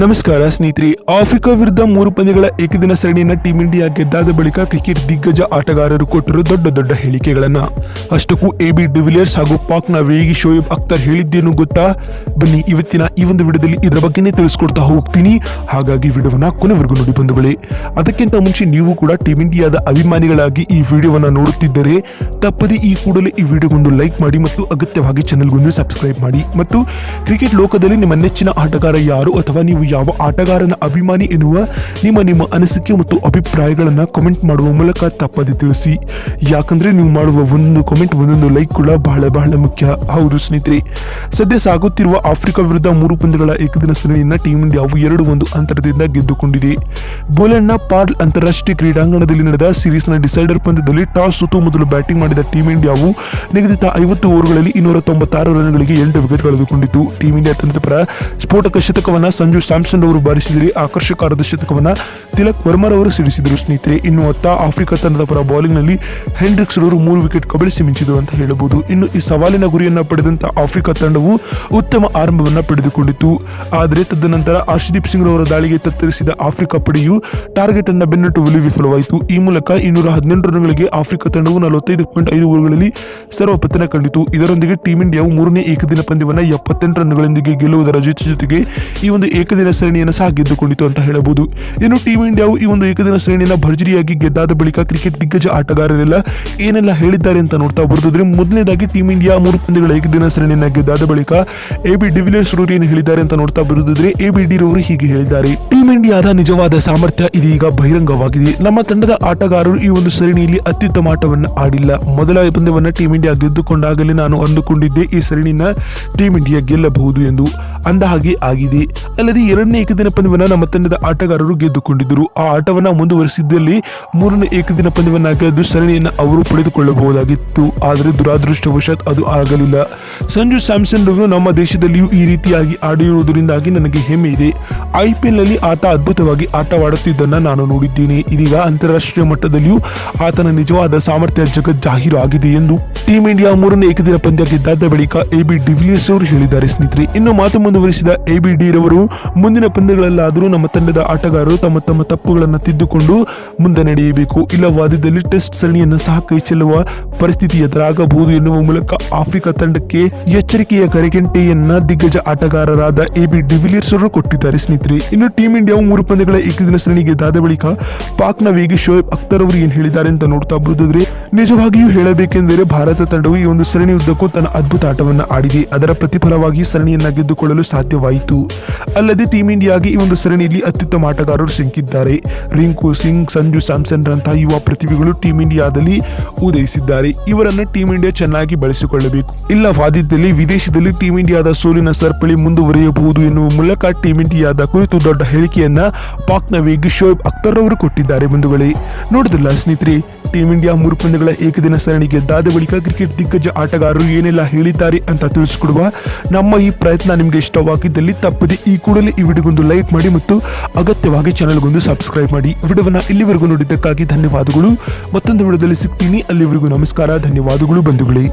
ನಮಸ್ಕಾರ ಸ್ನೇಹಿತರೆ, ಆಫ್ರಿಕಾ ವಿರುದ್ಧ ಮೂರು ಪಂದ್ಯಗಳ ಏಕದಿನ ಸರಣಿಯನ್ನ ಟೀಂ ಇಂಡಿಯಾ ಗೆದ್ದಾದ ಬಳಿಕ ಕ್ರಿಕೆಟ್ ದಿಗ್ಗಜ ಆಟಗಾರರು ಕೊಟ್ಟರು ದೊಡ್ಡ ದೊಡ್ಡ ಹೇಳಿಕೆಗಳನ್ನ. ಅಷ್ಟಕ್ಕೂ ಎ ಬಿ ಡಿವಿಲಿಯರ್ಸ್ ಹಾಗೂ ಪಾಕ್ನ ವೇಗಿ ಶೋಯಬ್ ಅಖ್ತರ್ ಹೇಳಿದ್ದೇನು ಗೊತ್ತಾ? ಬನ್ನಿ ಇವತ್ತಿನ ಈ ಒಂದು ವಿಡಿಯೋದಲ್ಲಿ ಇದರ ಬಗ್ಗೆನೇ ತಿಳಿಸ್ಕೊಡ್ತಾ ಹೋಗ್ತೀನಿ. ಹಾಗಾಗಿ ವಿಡಿಯೋವನ್ನ ಕೊನೆವರೆಗೂ ನೋಡಿ ಬಂಧುಗಳೇ. ಅದಕ್ಕಿಂತ ಮುಂಚೆ ನೀವು ಕೂಡ ಟೀಂ ಇಂಡಿಯಾದ ಅಭಿಮಾನಿಗಳಾಗಿ ಈ ವಿಡಿಯೋವನ್ನ ನೋಡುತ್ತಿದ್ದರೆ, ತಪ್ಪದೆ ಈ ಕೂಡಲೇ ಈ ವಿಡಿಯೋಗೊಂದು ಲೈಕ್ ಮಾಡಿ ಮತ್ತು ಅಗತ್ಯವಾಗಿ ಚಾನೆಲ್ಗೊಂದು ಸಬ್ಸ್ಕ್ರೈಬ್ ಮಾಡಿ. ಮತ್ತು ಕ್ರಿಕೆಟ್ ಲೋಕದಲ್ಲಿ ನಿಮ್ಮ ನೆಚ್ಚಿನ ಆಟಗಾರ ಯಾರು ಅಥವಾ ನೀವು ಯಾವ ಆಟಗಾರನ ಅಭಿಮಾನಿ ಎನ್ನುವ ನಿಮ್ಮ ನಿಮ್ಮ ಅನಿಸಿಕೆ ಮತ್ತು ಅಭಿಪ್ರಾಯಗಳನ್ನು ಕಮೆಂಟ್ ಮಾಡುವ ಮೂಲಕ ತಪ್ಪದೆ ತಿಳಿಸಿ. ಯಾಕಂದ್ರೆ ನೀವು ಮಾಡುವ ಒಂದೊಂದು ಕಮೆಂಟ್ ಒಂದೊಂದು ಲೈಕ್ ಕೂಡ ಬಹಳ ಬಹಳ ಮುಖ್ಯ. ಹೌದು ಸ್ನೇಹಿತರೆ, ಸದ್ಯ ಸಾಗುತ್ತಿರುವ ಆಫ್ರಿಕಾ ವಿರುದ್ಧ ಮೂರು ಪಂದ್ಯಗಳ ಏಕದಿನ ಸರಣಿಯನ್ನು ಟೀಮ್ ಇಂಡಿಯಾವು ಎರಡು ಒಂದು ಅಂತರದಿಂದ ಗೆದ್ದುಕೊಂಡಿದೆ. ಬೋಲೆಂಡ್ನ ಪಾರ್ಲ್ ಅಂತಾರಾಷ್ಟ್ರೀಯ ಕ್ರೀಡಾಂಗಣದಲ್ಲಿ ನಡೆದ ಸಿರೀಸ್ನ ಡಿಸೈಡರ್ ಪಂದ್ಯದಲ್ಲಿ ಟಾಸ್ ಸುತ್ತು ಮೊದಲು ಬ್ಯಾಟಿಂಗ್ ಮಾಡಿದ ಟೀಂ ಇಂಡಿಯಾವು ನಿಗದಿತ ಐವತ್ತು ಓವರ್ಗಳಲ್ಲಿ ಇನ್ನೂರ ತೊಂಬತ್ತಾರು ರನ್ಗಳಿಗೆ ಎಂಟು ವಿಕೆಟ್ ಕಳೆದುಕೊಂಡಿತು ಟೀಂ ಇಂಡಿಯಾ ತಂಡದ ಪರ ಸ್ಫೋಟಕ ಶತಕವನ್ನು ಸಂಜು ಸ್ಯಾಮ್ಸನ್ ಅವರು ಬಾರಿಸಿದ್ರಿ. ಆಕರ್ಷಕ ಅರ್ಧ ಶತಕವನ್ನ ತಿಲಕ್ ವರ್ಮರ್ ಅವರು ಸಿಡಿಸಿದರು ಸ್ನೇಹಿತರೆ. ಇನ್ನು ಅತ್ತ ಆಫ್ರಿಕಾ ತಂಡದ ಪರ ಬೌಲಿಂಗ್ನಲ್ಲಿ ಹೆಂಡ್ರಿಕ್ಸ್ ಅವರು ಮೂರು ವಿಕೆಟ್ ಕಬಳಿಸಿ ಮಿಂಚಿದರು ಅಂತ ಹೇಳಬಹುದು. ಇನ್ನು ಈ ಸವಾಲಿನ ಗುರಿಯನ್ನ ಪಡೆದಂತ ಆಫ್ರಿಕಾ ತಂಡವು ಉತ್ತಮ ಆರಂಭವನ್ನ ಪಡೆದುಕೊಂಡಿತು ಆದರೆ ತದನಂತರ ಹರ್ಷದೀಪ್ ಸಿಂಗ್ ರವರ ದಾಳಿಗೆ ತತ್ತರಿಸಿದ ಆಫ್ರಿಕಾ ಪಡೆಯು ಟಾರ್ಗೆಟ್ ಅನ್ನ ಬೆನ್ನಟ್ಟುವಲ್ಲಿ ವಿಫಲವಾಯಿತು. ಈ ಮೂಲಕ ಇನ್ನೂರ ಹದಿನೆಂಟು ರನ್ಗಳಿಗೆ ಆಫ್ರಿಕಾ ತಂಡವು ನಲವತ್ತೈದು ಪಾಯಿಂಟ್ ಐದು ಓವರ್ಗಳಲ್ಲಿ ಸರ್ವಪತನ ಕಂಡಿತು. ಇದರೊಂದಿಗೆ ಟೀಂ ಇಂಡಿಯಾವು ಮೂರನೇ ಏಕದಿನ ಪಂದ್ಯವನ್ನ ಎಪ್ಪತ್ತೆಂಟು ರನ್ಗಳೊಂದಿಗೆ ಗೆಲ್ಲುವುದರ ಜೊತೆ ಜೊತೆಗೆ ಈ ಒಂದು ಏಕದಿನ ಸರಣಿಯನ್ನು ಸಹ ಗೆದ್ದುಕೊಂಡಿತು ಅಂತ ಹೇಳಬಹುದು. ಇನ್ನು ಟೀಂ ಇಂಡಿಯಾವು ಈ ಒಂದು ಏಕದಿನ ಶ್ರೇಣಿಯನ್ನು ಭರ್ಜರಿಯಾಗಿ ಗೆದ್ದಾದ ಬಳಿಕ ಕ್ರಿಕೆಟ್ ದಿಗ್ಗಜ ಆಟಗಾರರೆಲ್ಲ ಏನೆಲ್ಲ ಹೇಳಿದ್ದಾರೆ ಅಂತ ನೋಡ್ತಾ ಬರುತ್ತಿದ್ರೆ ಮೊದಲನೇದಾಗಿ ಟೀಮ್ ಇಂಡಿಯಾ ಮೂರು ಪಂದ್ಯಗಳ ಏಕದಿನ ಶ್ರೇಣಿಯನ್ನ ಗೆದ್ದಾದ ಬಳಿಕ ಎ ಬಿ ಡಿವಿಲಿಯರ್ಸ್ ಅವರು ಏನು ಹೇಳಿದ್ದಾರೆ ಅಂತ ನೋಡ್ತಾ ಬರುತ್ತಿದ್ರೆ ಎ ಬಿ ಡಿ ರವರು ಹೀಗೆ ಹೇಳಿದ್ದಾರೆ. ಟೀಮ್ ಇಂಡಿಯಾದ ನಿಜವಾದ ಸಾಮರ್ಥ್ಯ ಇದೀಗ ಬಹಿರಂಗವಾಗಿದೆ. ನಮ್ಮ ತಂಡದ ಆಟಗಾರರು ಈ ಒಂದು ಸರಣಿಯಲ್ಲಿ ಅತ್ಯುತ್ತಮ ಆಟವನ್ನು ಆಡಿಲ್ಲ. ಮೊದಲ ಪಂದ್ಯವನ್ನು ಟೀಮ್ ಇಂಡಿಯಾ ಗೆದ್ದುಕೊಂಡಾಗಲೇ ನಾನು ಅಂದುಕೊಂಡಿದ್ದೆ ಈ ಸರಣಿನ ಟೀಮ್ ಇಂಡಿಯಾ ಗೆಲ್ಲಬಹುದು ಎಂದು. ಅಂದ ಹಾಗೆ ಆಗಿದೆ. ಅಲ್ಲದೆ ಎರಡನೇ ಏಕದಿನ ಪಂದ್ಯವನ್ನ ನಮ್ಮ ತಂಡದ ಆಟಗಾರರು ಗೆದ್ದುಕೊಂಡಿದ್ದರು. ಆ ಆಟವನ್ನ ಮುಂದುವರಿಸಿದ್ದಲ್ಲಿ ಮೂರನೇ ಏಕದಿನ ಪಂದ್ಯವನ್ನ ಗೆದ್ದು ಸರಣಿಯನ್ನು ಅವರು ಪಡೆದುಕೊಳ್ಳಬಹುದಾಗಿತ್ತು. ಆದರೆ ದುರಾದೃಷ್ಟವಶಾತ್ ಅದು ಆಗಲಿಲ್ಲ. ಸಂಜು ಸ್ಯಾಮ್ಸನ್ ರವರು ನಮ್ಮ ದೇಶದಲ್ಲಿಯೂ ಈ ರೀತಿಯಾಗಿ ಆಡಿರುವುದರಿಂದಾಗಿ ನನಗೆ ಹೆಮ್ಮೆ ಇದೆ. ಐಪಿಎಲ್ನಲ್ಲಿ ಆತ ಅದ್ಭುತವಾಗಿ ಆಟವಾಡುತ್ತಿದ್ದನ್ನ ನಾನು ನೋಡಿದ್ದೇನೆ. ಇದೀಗ ಅಂತಾರಾಷ್ಟ್ರೀಯ ಮಟ್ಟದಲ್ಲಿಯೂ ಆತನ ನಿಜವಾದ ಸಾಮರ್ಥ್ಯ ಜಗತ್ ಜಾಹೀರು ಆಗಿದೆ ಎಂದು ಟೀಂ ಇಂಡಿಯಾ ಮೂರನೇ ಏಕದಿನ ಪಂದ್ಯ ಗೆದ್ದಾದ ಬಳಿಕ ಎ ಬಿ ಡಿವಿಲಿಯರ್ಸ್ ಅವರು ಹೇಳಿದ್ದಾರೆ ಸ್ನೇಹಿತರೆ. ಇನ್ನು ಮಾತು ಮುಂದುವರಿಸಿದ ಎಬಿಡಿ ರವರು ಮುಂದಿನ ಪಂದ್ಯಗಳಲ್ಲಾದರೂ ನಮ್ಮ ತಂಡದ ಆಟಗಾರರು ತಮ್ಮ ತಮ್ಮ ತಪ್ಪುಗಳನ್ನು ತಿದ್ದುಕೊಂಡು ಮುಂದೆ ನಡೆಯಬೇಕು. ಇಲ್ಲವಾದಿದ್ದಲ್ಲಿ ಟೆಸ್ಟ್ ಸರಣಿಯನ್ನು ಸಹ ಕೈಚೆಲ್ಲುವ ಪರಿಸ್ಥಿತಿ ಎದುರಾಗಬಹುದು ಎನ್ನುವ ಮೂಲಕ ಆಫ್ರಿಕಾ ತಂಡಕ್ಕೆ ಎಚ್ಚರಿಕೆಯ ಕರೆಗಂಟೆಯನ್ನ ದಿಗ್ಗಜ ಆಟಗಾರರಾದ ಎಬಿ ಡಿವಿಲಿಯರ್ಸ್ ಅವರು ಕೊಟ್ಟಿದ್ದಾರೆ. ಸ್ನೇಹಿತರೆ, ಇನ್ನು ಟೀಂ ಇಂಡಿಯಾವು ಮೂರು ಪಂದ್ಯಗಳ ಏಕದಿನ ಸರಣಿಗೆ ದಾದ ಬಳಿಕ ಪಾಕ್ನ ವೇಗಿ ಶೋಯಬ್ ಅಖ್ತರ್ ಅವರು ಏನ್ ಹೇಳಿದ್ದಾರೆ ಅಂತ ನೋಡ್ತಾ ಬರುವುದಾದ್ರೆ ನಿಜವಾಗಿಯೂ ಹೇಳಬೇಕೆಂದರೆ ಭಾರತ ತಂಡವು ಈ ಒಂದು ಸರಣಿ ಉದ್ದಕ್ಕೂ ತನ್ನ ಅದ್ಭುತ ಆಟವನ್ನು ಆಡಿದೆ. ಅದರ ಪ್ರತಿಫಲವಾಗಿ ಸರಣಿಯನ್ನ ಗೆದ್ದುಕೊಳ್ಳಲು ಸಾಧ್ಯವಾಯಿತು. ಅಲ್ಲದೆ ಟೀಂ ಇಂಡಿಯಾಗೆ ಈ ಒಂದು ಸರಣಿಯಲ್ಲಿ ಅತ್ಯುತ್ತಮ ಆಟಗಾರರು ಸಿಂಕಿದ್ದಾರೆ ರಿಂಕು ಸಿಂಗ್, ಸಂಜು ಸ್ಯಾಮ್ಸನ್ ರಂತಹ ಯುವ ಪ್ರತಿಭೆಗಳು ಟೀಂ ಇಂಡಿಯಾದಲ್ಲಿ ಉದಯಿಸಿದ್ದಾರೆ. ಇವರನ್ನು ಟೀಂ ಇಂಡಿಯಾ ಚೆನ್ನಾಗಿ ಬಳಸಿಕೊಳ್ಳಬೇಕು. ಇಲ್ಲವಾದಿದ್ದಲ್ಲಿ ವಿದೇಶದಲ್ಲಿ ಟೀಂ ಇಂಡಿಯಾದ ಸೋಲಿನ ಸರಪಳಿ ಮುಂದುವರಿಯಬಹುದು ಎನ್ನುವ ಮೂಲಕ ಟೀಂ ಇಂಡಿಯಾದ ಕುರಿತು ದೊಡ್ಡ ಹೇಳಿಕೆಯನ್ನ ಪಾಕ್ನ ವೇಗಿ ಶೋಯಬ್ ಅಖ್ತರ್ ಅವರು ಕೊಟ್ಟಿದ್ದಾರೆ ಬಂಧುಗಳೇ. ನೋಡಿದ್ರಲ್ಲ ಸ್ನೇಹಿತರೆ ಟೀಂ ಇಂಡಿಯಾ ಮೂರು ಪಂದ್ಯಗಳ ಏಕದಿನ ಸರಣಿ ಗೆದ್ದಾದ ಬಳಿಕ ಕ್ರಿಕೆಟ್ ದಿಗ್ಗಜ ಆಟಗಾರರು ಏನೆಲ್ಲ ಹೇಳಿದ್ದಾರೆ ಅಂತ ತಿಳಿಸಿಕೊಡುವ ನಮ್ಮ ಈ ಪ್ರಯತ್ನ ನಿಮಗೆ ಇಷ್ಟವಾಗಿದ್ದಲ್ಲಿ ತಪ್ಪದೆ ಈ ಕೂಡಲೇ ಈ ವಿಡಿಯೋಗೊಂದು ಲೈಕ್ ಮಾಡಿ ಮತ್ತು ಅಗತ್ಯವಾಗಿ ಚಾನಲ್ಗೊಂದು ಸಬ್ಸ್ಕ್ರೈಬ್ ಮಾಡಿ. ವಿಡಿಯೋವನ್ನು ಇಲ್ಲಿವರೆಗೂ ನೋಡಿದ್ದಕ್ಕಾಗಿ ಧನ್ಯವಾದಗಳು. ಮತ್ತೊಂದು ವಿಡಿಯೋದಲ್ಲಿ ಸಿಗ್ತೀನಿ. ಅಲ್ಲಿವರೆಗೂ ನಮಸ್ಕಾರ. ಧನ್ಯವಾದಗಳು. ಬಂಧುಗಳೇ.